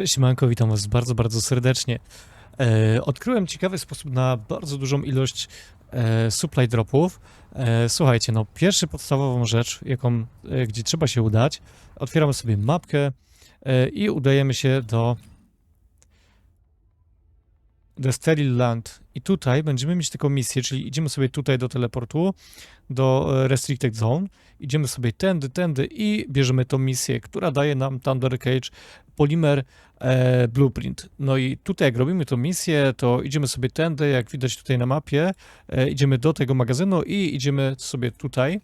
Cześć Manko, witam was bardzo, bardzo serdecznie. E, odkryłem ciekawy sposób na bardzo dużą ilość e, supply dropów. E, słuchajcie, no pierwszy podstawową rzecz, jaką, e, gdzie trzeba się udać, otwieramy sobie mapkę e, i udajemy się do do Sterile Land i tutaj będziemy mieć taką misję, czyli idziemy sobie tutaj do teleportu, do e, Restricted Zone, idziemy sobie tędy, tędy i bierzemy tą misję, która daje nam Thunder Cage Polymer e, Blueprint. No i tutaj jak robimy tą misję, to idziemy sobie tędy, jak widać tutaj na mapie, e, idziemy do tego magazynu i idziemy sobie tutaj,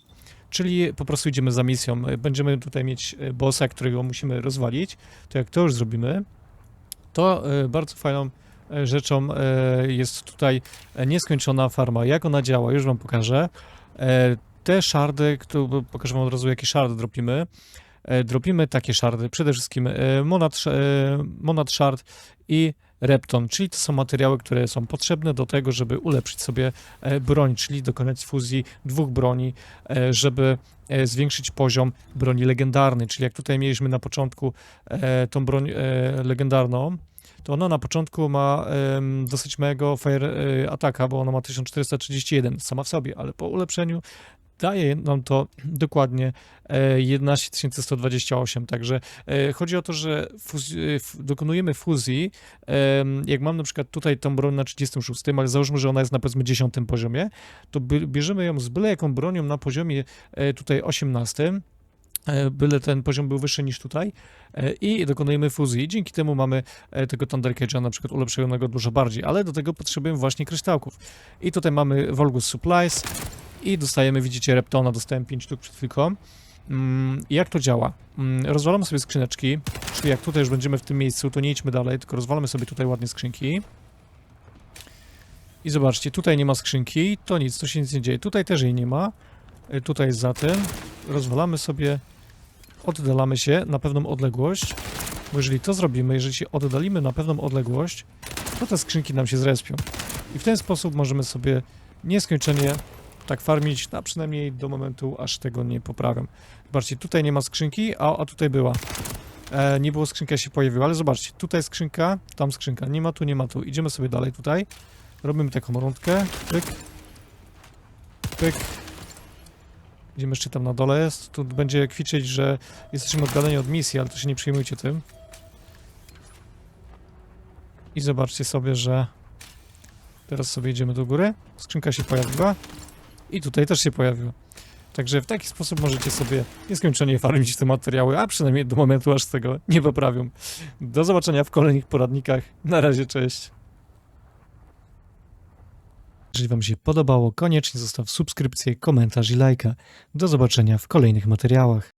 czyli po prostu idziemy za misją. E, Będziemy tutaj mieć e, bossa, którego musimy rozwalić, to jak to już zrobimy, to e, bardzo fajną rzeczą e, jest tutaj e, nieskończona farma. Jak ona działa, już wam pokażę. E, Te szardy, pokażę wam od razu, jakie szardy dropimy. E, Dropimy takie szardy, przede wszystkim e, Monad, e, Monad Shard i Repton, czyli to są materiały, które są potrzebne do tego, żeby ulepszyć sobie e, broń, czyli dokonać fuzji dwóch broni, e, żeby e, zwiększyć poziom broni legendarnej, czyli jak tutaj mieliśmy na początku e, tą broń e, legendarną, to ona na początku ma em, dosyć małego fire e, ataka, bo ona ma 1431 sama w sobie, ale po ulepszeniu daje nam to dokładnie e, 11128, także e, chodzi o to, że e, dokonujemy fuzji, jak mam na przykład tutaj tą broń na 36, ale załóżmy, że ona jest na powiedzmy 10 poziomie, to bierzemy ją z byle jaką bronią na poziomie e, tutaj 18, e, byle ten poziom był wyższy niż tutaj e, i dokonujemy fuzji. Dzięki temu mamy e, tego Thunder Cage'a na przykład ulepszonego dużo bardziej, ale do tego potrzebujemy właśnie kryształków. I tutaj mamy Volgus Supplies i dostajemy, widzicie, Reptona, dostałem 5 sztuk przed chwilką. Mm, jak to działa? Mm, rozwalamy sobie skrzyneczki, czyli jak tutaj już będziemy w tym miejscu, to nie idźmy dalej, tylko rozwalamy sobie tutaj ładnie skrzynki. I zobaczcie, tutaj nie ma skrzynki, to nic, to się nic nie dzieje. Tutaj też jej nie ma. E, Tutaj jest za tym. Rozwalamy sobie, oddalamy się na pewną odległość. Bo jeżeli to zrobimy, jeżeli się oddalimy na pewną odległość, to te skrzynki nam się zrespią. I w ten sposób możemy sobie nieskończenie tak farmić, a przynajmniej do momentu, aż tego nie poprawiam. Zobaczcie, tutaj nie ma skrzynki, a, a tutaj była. E, nie było skrzynka się pojawiła, ale zobaczcie, tutaj skrzynka, tam skrzynka, nie ma tu, nie ma tu. Idziemy sobie dalej tutaj. Robimy taką rundkę, pyk, pyk. Idziemy jeszcze tam na dole jest. Tu będzie kwiczyć, że jesteśmy oddaleni od misji, ale to się nie przejmujcie tym. I zobaczcie sobie, że teraz sobie idziemy do góry. Skrzynka się pojawiła. I tutaj też się pojawiła. Także w taki sposób możecie sobie nieskończenie farmić te materiały, a przynajmniej do momentu, aż tego nie poprawią. Do zobaczenia w kolejnych poradnikach. Na razie, cześć. Jeżeli Wam się podobało, koniecznie zostaw subskrypcję, komentarz i lajka. Do zobaczenia w kolejnych materiałach.